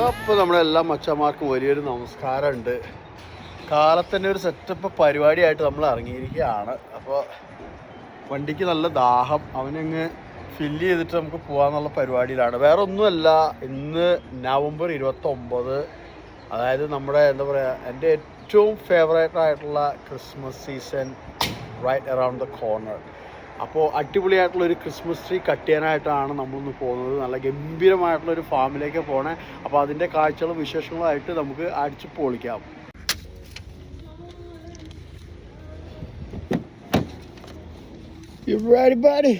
അപ്പോൾ നമ്മുടെ എല്ലാ മച്ചന്മാർക്കും വലിയൊരു നമസ്കാരമുണ്ട്. കാലത്തന്നെ ഒരു സെറ്റപ്പ് പരിപാടിയായിട്ട് നമ്മൾ ഇറങ്ങിയിരിക്കുകയാണ്. അപ്പോൾ വണ്ടിക്ക് നല്ല ദാഹം. അവനങ്ങ് ഫില്ല് ചെയ്തിട്ട് നമുക്ക് പോകാമെന്നുള്ള പരിപാടിയിലാണ്. വേറെ ഒന്നുമല്ല ഇന്ന് നവംബർ ഇരുപത്തൊമ്പത്. അതായത് നമ്മുടെ എന്താ പറയുക എന്റെ ഏറ്റവും ഫേവറേറ്റ് ആയിട്ടുള്ള Christmas season right around the corner അപ്പോൾ അടിപൊളിയായിട്ടുള്ള ഒരു ക്രിസ്മസ് ട്രീ കട്ട് ചെയ്യാനായിട്ടാണ് നമ്മളിന്ന് പോകുന്നത്. നല്ല ഗംഭീരമായിട്ടുള്ള ഒരു ഫാമിലേക്ക് പോണേ. അപ്പോൾ അതിന്റെ കാഴ്ചകളും വിശേഷങ്ങളുമായിട്ട് നമുക്ക് അടിച്ച് പൊളിക്കാം. You ready, buddy?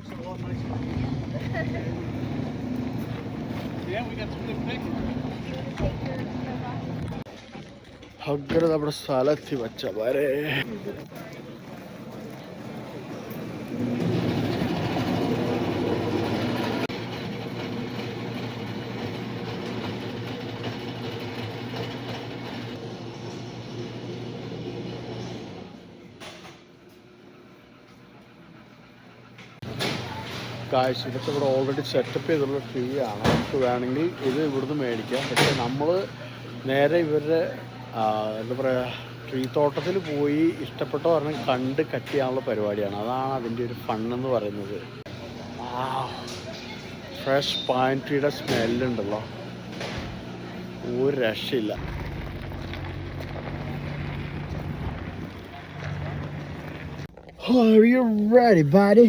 trucks are a lot nicer. yeah, we got some good pictures. હગર આપણા સાલતથી બચ્ચા બારે കാഴ്ച. ഇതൊക്കെ ഇവിടെ ഓൾറെഡി സെറ്റപ്പ് ചെയ്തുള്ള ട്രീ ആണ്. നമുക്ക് വേണമെങ്കിൽ ഇത് ഇവിടുന്ന് മേടിക്കാം. പക്ഷേ നമ്മൾ നേരെ ഇവരുടെ എന്താ പറയുക ട്രീ തോട്ടത്തിൽ പോയി ഇഷ്ടപ്പെട്ട പറഞ്ഞ് കണ്ട് കട്ട് ചെയ്യാനുള്ള പരിപാടിയാണ്. അതാണ് അതിന്റെ ഒരു ഫണ്ണെന്ന് പറയുന്നത്. ഫ്രഷ് പൈൻ ട്രീയുടെ സ്മെല്ലുണ്ടല്ലോ ഒരു രക്ഷയില്ല. Are you ready, buddy?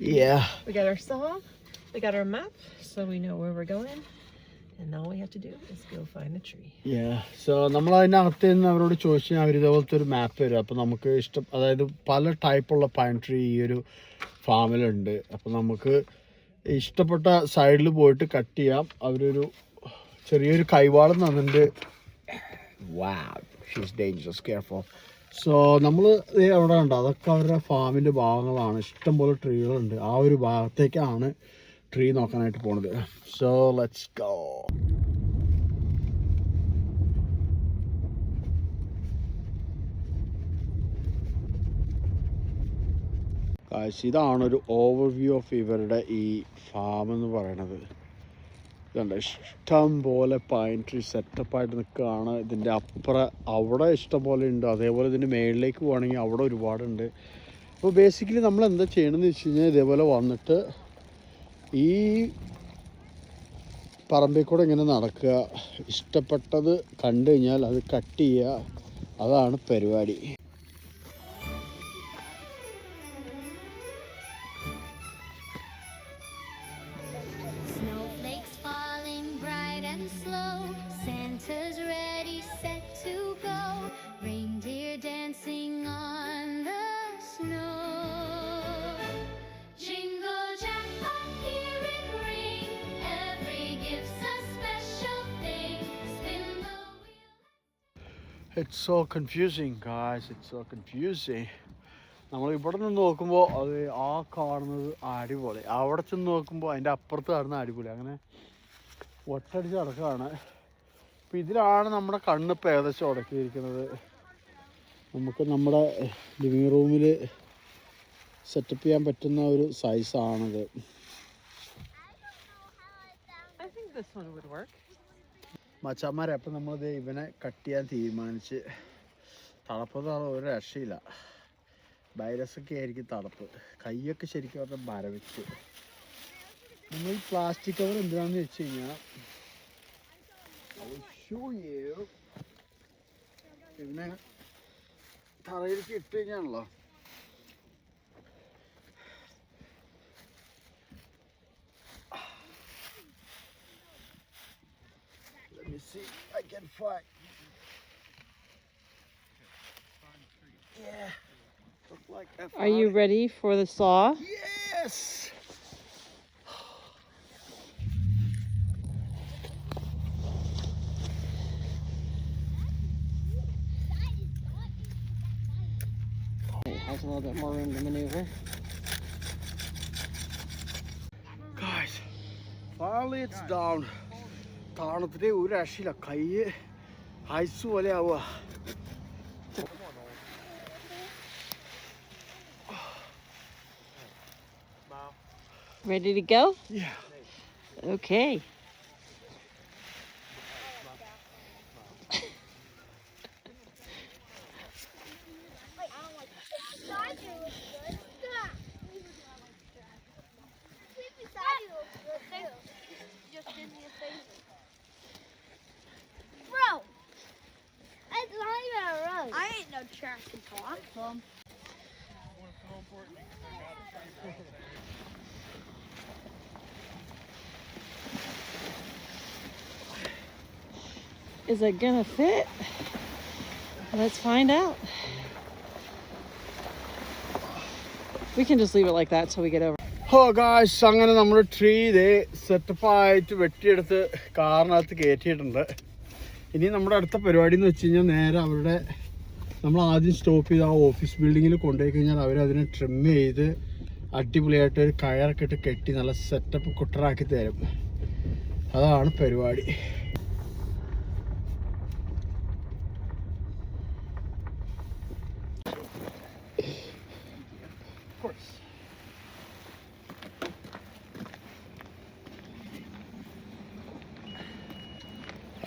Yeah. We got our saw, we got our map, so we know where we're going. And all we have to do is go find a tree. Yeah. So നമ്മൾ അതിനകത്ത് നിന്ന് അവരോട് ചോദിച്ചു അവർ ഇതേപോലത്തെ ഒരു മാപ്പ് തരും അപ്പോൾ നമുക്ക് ഇഷ്ടം അതായത് പല ടൈപ്പുള്ള പൈൻ ട്രീ ഈ ഒരു ഫാമിലുണ്ട് അപ്പോൾ നമുക്ക് ഇഷ്ടപ്പെട്ട സൈഡിൽ പോയിട്ട് കട്ട് ചെയ്യാം അവരൊരു ചെറിയൊരു കൈവാളം തന്നിട്ടുണ്ട് വാ ഷീസ് ഡേഞ്ചറസ് കെയർഫോൾ സോ നമ്മൾ അവിടെ ഉണ്ട് അതൊക്കെ അവരുടെ ഫാമിന്റെ ഭാഗങ്ങളാണ്. ഇഷ്ടംപോലെ ട്രീകളുണ്ട്. ആ ഒരു ഭാഗത്തേക്കാണ് ട്രീ നോക്കാനായിട്ട് പോണത്. സോ ലെറ്റ്സ് ഗോ ഇതാണ് ഒരു ഓവർവ്യൂ ഓഫ് ഇവരുടെ ഈ ഫാം എന്ന് പറയണത്. ഇതുണ്ട്. ഇഷ്ടം പോലെ പൈൻ ട്രീ സെറ്റപ്പായിട്ട് നിൽക്കുകയാണ് ഇതിന്റെ അപ്പുറം അവിടെ ഇഷ്ടം പോലെ ഉണ്ട്. അതേപോലെ ഇതിന്റെ മേളിലേക്ക് പോകണമെങ്കിൽ അവിടെ ഒരുപാടുണ്ട്. അപ്പോൾ ബേസിക്കലി നമ്മൾ എന്താ ചെയ്യണമെന്ന് വെച്ച് കഴിഞ്ഞാൽ ഇതേപോലെ വന്നിട്ട് ഈ പറമ്പിൽ കൂടെ ഇങ്ങനെ നടക്കുക. ഇഷ്ടപ്പെട്ടത് കണ്ടു കഴിഞ്ഞാൽ അത് കട്ട് ചെയ്യുക. അതാണ് പരിപാടി. It's so confusing guys it's so confusing നമ്മൾ ഇവിടെ നിന്ന് നോക്കുമ്പോൾ അത് ആ കാണുന്നത് അടിപൊളി. അവിടെ ചെന്ന് നോക്കുമ്പോൾ അതിന്റെ അപ്പുറത്ത് കാണുന്ന അടിപൊളി. അങ്ങനെ ഒറ്റടിച്ച് കിടക്കുകയാണ് അപ്പം ഇതിലാണ് നമ്മുടെ കണ്ണിപ്പോൾ ഏകദേശം ഉടക്കിയിരിക്കുന്നത്. നമുക്ക് നമ്മുടെ ലിവിങ് റൂമിൽ സെറ്റപ്പ് ചെയ്യാൻ പറ്റുന്ന ഒരു സൈസാണിത് I think this one would work. മച്ചാന്മാരെ അപ്പം നമ്മളിത് ഇവനെ കട്ട് ചെയ്യാൻ തീരുമാനിച്ച്. തളപ്പതാണ് ഒരു രക്ഷയില്ല. വൈറസൊക്കെ ആയിരിക്കും തളപ്പ്. കൈയൊക്കെ ശരിക്കും പറഞ്ഞാൽ മരവിച്ച്. നമ്മൾ ഈ പ്ലാസ്റ്റിക് കവർ എന്തിനാണെന്ന് വെച്ച് കഴിഞ്ഞാൽ പിന്നെ തറയിലേക്ക് ഇട്ട് കഴിഞ്ഞാണല്ലോ. See. I can find. Yeah. Like Are you ready for the saw? Yes. It has a little bit more room to maneuver. Guys, finally it's down. താണത്തിട്ട് ഒരു രക്ഷയില്ല കൈ ഐസ് പോലെ ആവുക Ready to go? Yeah. Okay. I can talk. control. Is it gonna fit? Let's find out. We can just leave it like that till we get over. Oh guys അങ്ങനെ നമ്മുടെ tree ഇതേ setup ആയിട്ട് വെട്ടിയെടുത്ത് കാറിനകത്ത് കയറ്റിയിട്ടുണ്ട് ഇനി നമ്മുടെ അടുത്ത പരിപാടി എന്ന് വെച്ച് കഴിഞ്ഞാൽ നേരെ അവരുടെ നമ്മൾ ആദ്യം സ്റ്റോപ്പ് ചെയ്ത് ആ ഓഫീസ് ബിൽഡിങ്ങിൽ കൊണ്ടുപോയി കഴിഞ്ഞാൽ അവരതിനെ ട്രിം ചെയ്ത് അടിപൊളിയായിട്ട് ഒരു കയറൊക്കെ ഇട്ട് കെട്ടി നല്ല സെറ്റപ്പ് കുട്ടറാക്കി തരും. അതാണ് പരിപാടി.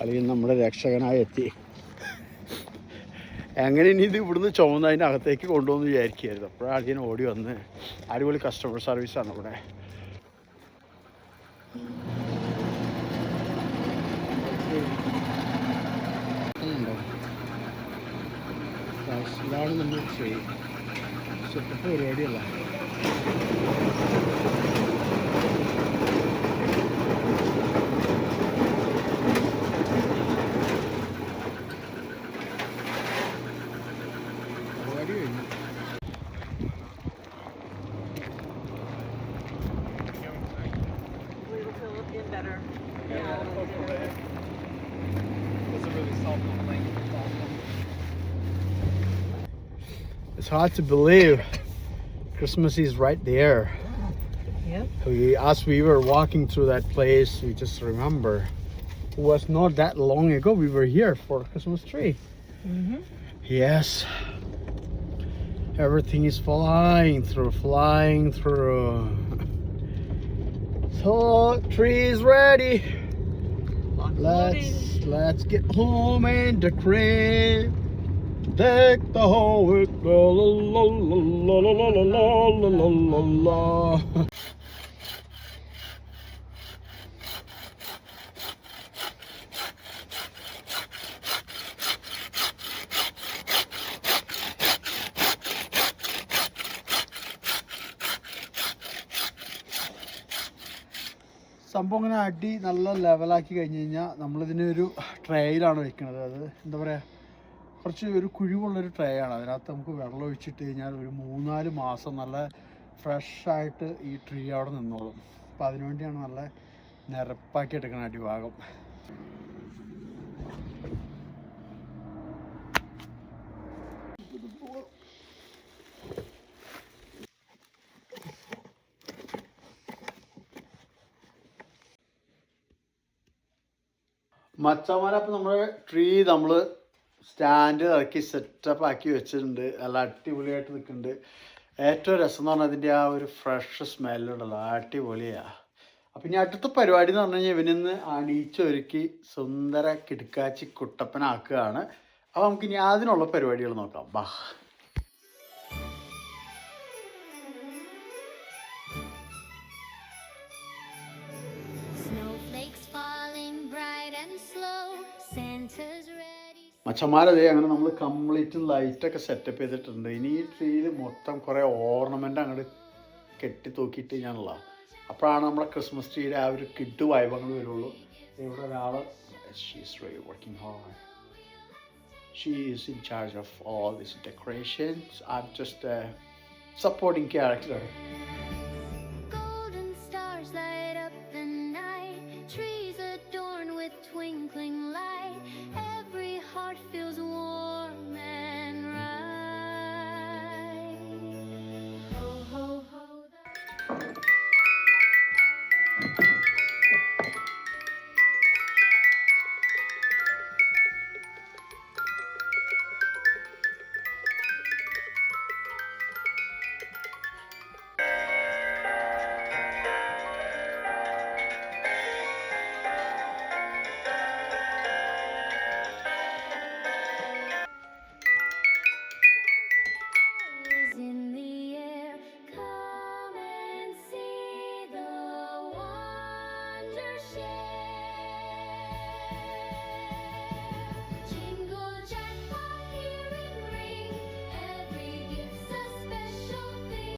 അല്ലെങ്കിൽ നമ്മുടെ രക്ഷകനായി എത്തി. എങ്ങനെ ഇനി ഇത് ഇവിടുന്ന് ചുമന്ന് അതിന്റെ അകത്തേക്ക് കൊണ്ടുവന്ന് വിചാരിക്കുകയായിരുന്നു. അപ്പോഴാണ് അളിയൻ ഓടി വന്ന് അടിപൊളി കസ്റ്റമർ സർവീസാണ് ഇവിടെ. ഇതാണ് നമ്മൾ ചെയ്യും പരിപാടിയല്ല. Hard to believe Christmas is right there. Yep. We, as we were walking through that place, we just remember it was not that long ago we were here for Christmas tree. Mm-hmm. Yes. Everything is flying through, flying through. So tree is ready. Let's let's get home and decorate. Deck the hall with la la la la la la la la la la la la. സംഭവം ഇങ്ങനെ അടി നല്ല ലെവലാക്കി കഴിഞ്ഞ് കഴിഞ്ഞാൽ നമ്മളിതിനൊരു ട്രെയിലാണ് വെക്കുന്നത് അത് എന്താ പറയുക കുറച്ച് ഒരു കുഴിവുള്ളൊരു ട്രേ ആണ്. അതിനകത്ത് നമുക്ക് വെള്ളം ഒഴിച്ചിട്ട് കഴിഞ്ഞാൽ ഒരു മൂന്നാൽ മാസം നല്ല ഫ്രഷായിട്ട് ഈ ട്രീ അവിടെ നിന്നോളും. അപ്പോൾ അതിനുവേണ്ടിയാണ് നല്ല നിരപ്പാക്കി എടുക്കണം അടിഭാഗം മച്ചന്മാരെ അപ്പം നമ്മുടെ ട്രീ നമ്മൾ സ്റ്റാൻഡ് ഇറക്കി സെറ്റപ്പ് ആക്കി വെച്ചിട്ടുണ്ട്. നല്ല അടിപൊളിയായിട്ട് നിൽക്കുന്നുണ്ട്. ഏറ്റവും രസം എന്ന് പറഞ്ഞാൽ അതിന്റെ ആ ഒരു ഫ്രഷ് സ്മെല്ലുണ്ടല്ലോ അടിപൊളിയാണ് അപ്പം ഇനി അടുത്ത പരിപാടി എന്ന് പറഞ്ഞു കഴിഞ്ഞാൽ ഇവനിന്ന് അണിയിച്ചൊരുക്കി സുന്ദര കിടുക്കാച്ചി കുട്ടപ്പനാക്കുകയാണ്. അപ്പോൾ നമുക്ക് ഇനി അതിനുള്ള പരിപാടികൾ നോക്കാം. ബാ. മച്ചന്മാരതേ അങ്ങനെ നമ്മൾ കംപ്ലീറ്റ് ലൈറ്റൊക്കെ സെറ്റപ്പ് ചെയ്തിട്ടുണ്ട്. ഇനി ഈ ട്രീയിൽ മൊത്തം കുറേ ഓർണമെന്റ് അങ്ങോട്ട് കെട്ടി തൂക്കിയിട്ട് കഴിഞ്ഞാണല്ലോ അപ്പോഴാണ് നമ്മുടെ ക്രിസ്മസ് ട്രീയുടെ ആ ഒരു കിഡ് വൈബങ്ങൾ വരുള്ളൂ. ഇവിടെ ഒരാൾ she's working hard she is in charge of all this decorations are just supporting character